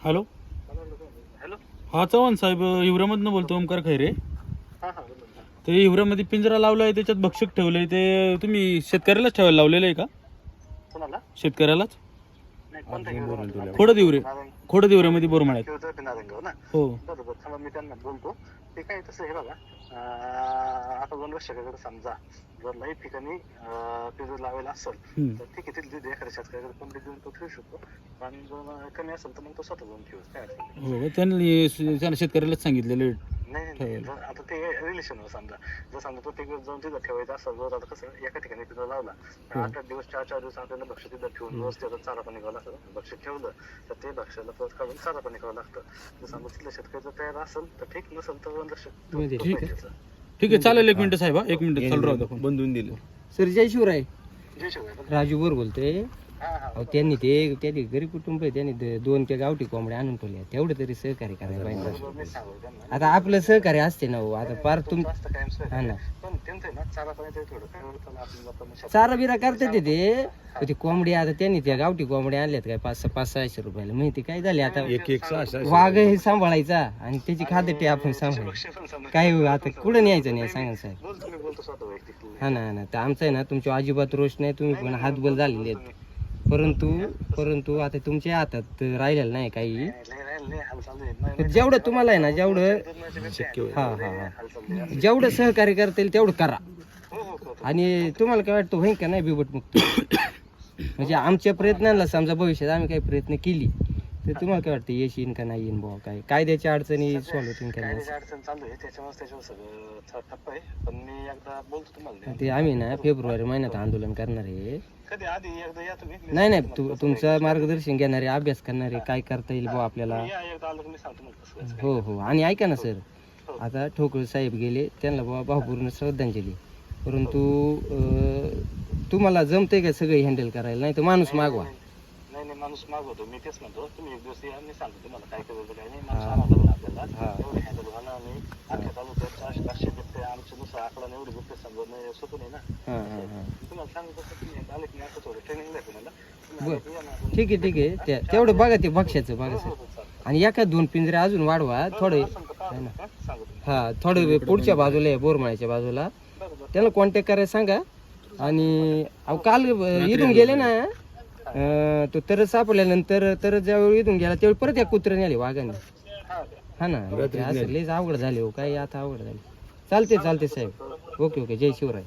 Hello. Hello. हा चव्हाण साहेब हिवऱ्यामधनं बोलतो ओमकार खैरे. हां हां. ते हिवऱ्यामध्ये पिंजरा लावलाय त्याच्यात भक्षक ठेवलंय ते तुम्ही शेतकऱ्यालाच ठेवायला लावलेलं आहे का? कोणाला? शेतकऱ्यालाच? नाही कोणत्या घेऊन खोडद हिवरे खोडद हिवऱ्यामध्ये बोरमाळ्यात नारायणगाव ना? हो. बरोबर मी त्यांना बोलतो. ते काय तसं हे बघा आता दोन वर्षाकडे समजा. जर लई ठिकाणी पिजू लावायला असेल. तर ठीक आहे तिथली जे एखाद्या शेतकऱ्याकडे कोणते देऊन तो ठेवू शकतो. आणि जर कमी असेल तर मग तो स्वतः जाऊन ठेवू. काय अडचण नाही. हो त्यांनी त्यांना शेतकऱ्यालाच सांगितलेलं. नाही नाही, नाही. जर आता ते रिलेशन समजा. जर समजा प्रत्येक वेळेस जाऊन तिथं ठेवायचं असेल जर आता कसं एका ठिकाणी तिथं लावला तर आठ आठ दिवस चार चार दिवस आपल्याला भक्ष तिथं ठेवून व्यवस्थित त्याचा चारा पाणी घ्यावं लागतं. भक्ष ठेवलं तर ते भक्ष्याला परत काढून चारा पाणी घ्यावं लागतं. जर समजा तिथलं शेतकरी जर तयार असेल तर ठीक. नसेल तर लक्ष ठीक आहे. ठीक आहे चालेल एक मिनिट साहेब हा एक मिनिट चालू राहतो फोन. बंधून दिलं. सर जय शिवराय. राजू बोर बोलतोय. अहो त्यांनी ते त्यांनी गरीब कुटुंब आहे त्यांनी ते दोन ते गावठी कोंबड्या आणून ठेवल्या. तेवढं तरी सहकार्य करायला पाहिजे. आता आपलं सहकार्य असते ना हो आता पार तुम हा ना. चारा बिरा करते ते ते. कोंबडी आता त्यांनी त्या गावठी कोंबड्या आणल्यात काय पाच सहा पाच सहाशे रुपयाला. माहिती काय झाले आता? एक एक वाघ हे सांभाळायचा आणि त्याची खादटे आपण समजा काय हो, आता कुठं न्यायचं नाही सांगा साहेब. हा ना हा ना. तर आमचं आहे ना तुमच्या अजिबात रोष नाही तुम्ही पण हातबल झालेले आहेत. परंतु परंतु आता तुमच्या हातात राहिलेलं नाही काही. जेवढं तुम्हाला आहे ना जेवढं शक्य हा हा हा. हाल चालू आहे. जेवढं सहकार्य करता येईल तेवढं करा. हो हो हो आणि तुम्हाला काय वाटतं होईल का नाही बिबट मुक्त म्हणजे आमच्या प्रयत्नांना समजा भविष्यात आम्ही काही प्रयत्न केली तर तुम्हाला काय वाटतं येश येईन का नाही येईन बुवा काय? कायद्याच्या अडचणी सॉल्व्ह होतील का नाही? कायद्याची अडचण चालू आहे त्याच्यामुळे त्याच्यावर सगळं थ- ठप्प आहे. पण मी एकदा बोलतो तुम्हाला ते आम्ही ना फेब्रुवारी महिन्यात आंदोलन करणार आहे. कधी? आधी एकदा या तुम्ही. मी नाही नाही तु तुमचं मार्गदर्शन घेणारे अभ्यास करणारे काय करता येईल बुवा आपल्याला? या एकदा आलं की मी सांगतो तुम्हाला कसं करायचं. हो हो. आणि ऐका ना सर. आता ठोकळ साहेब गेले त्यांना बाबा भावपूर्ण श्रद्धांजली. परंतु अं, तुम्हाला जमते का सगळं हँडल करायला? नाही तर माणूस मागवा माणूस मागवतो मी तेच म्हणतो तुम्ही एक दिवस या मी सांगतो तुम्हाला काय करायचं काय नाही माणूस आणावं लागेल आपल्याला एवढं हँडल होणं आणि अख्ख्या तालुक्यात चारशे पाचशे बिबटे आमच्या नुसार आकडा एवढे बिबटे समजत नाही सोपं नाही ना हां हां हां तुम्हाला सांगतो तसं तुम्ही एकदा आले की मी आता थोडं ट्रेनिंग आहे तुम्हाला. ठीक आहे ठीक आहे तेवढं बघा ते भक्ष्याचं बघा सर हो. आणि एका दोन पिंजरे अजून वाढवा थोडे? हा, थोडं पुढच्या बाजूला आहे बोरमाळ्याच्या बाजूला त्याला कॉन्टॅक्ट करायला सांगा आणि अहो काल इथून गेले ना अं, तो तरच सापडल्यानंतर तर ज्यावेळी इथून गेला त्यावेळी परत या कुत्र्याने आले वाघाने. हा? हा ना असं लयच अवघड झाले हो काय आता अवघड झाले. चालते चालते साहेब. Okay okay. जय शिवराय.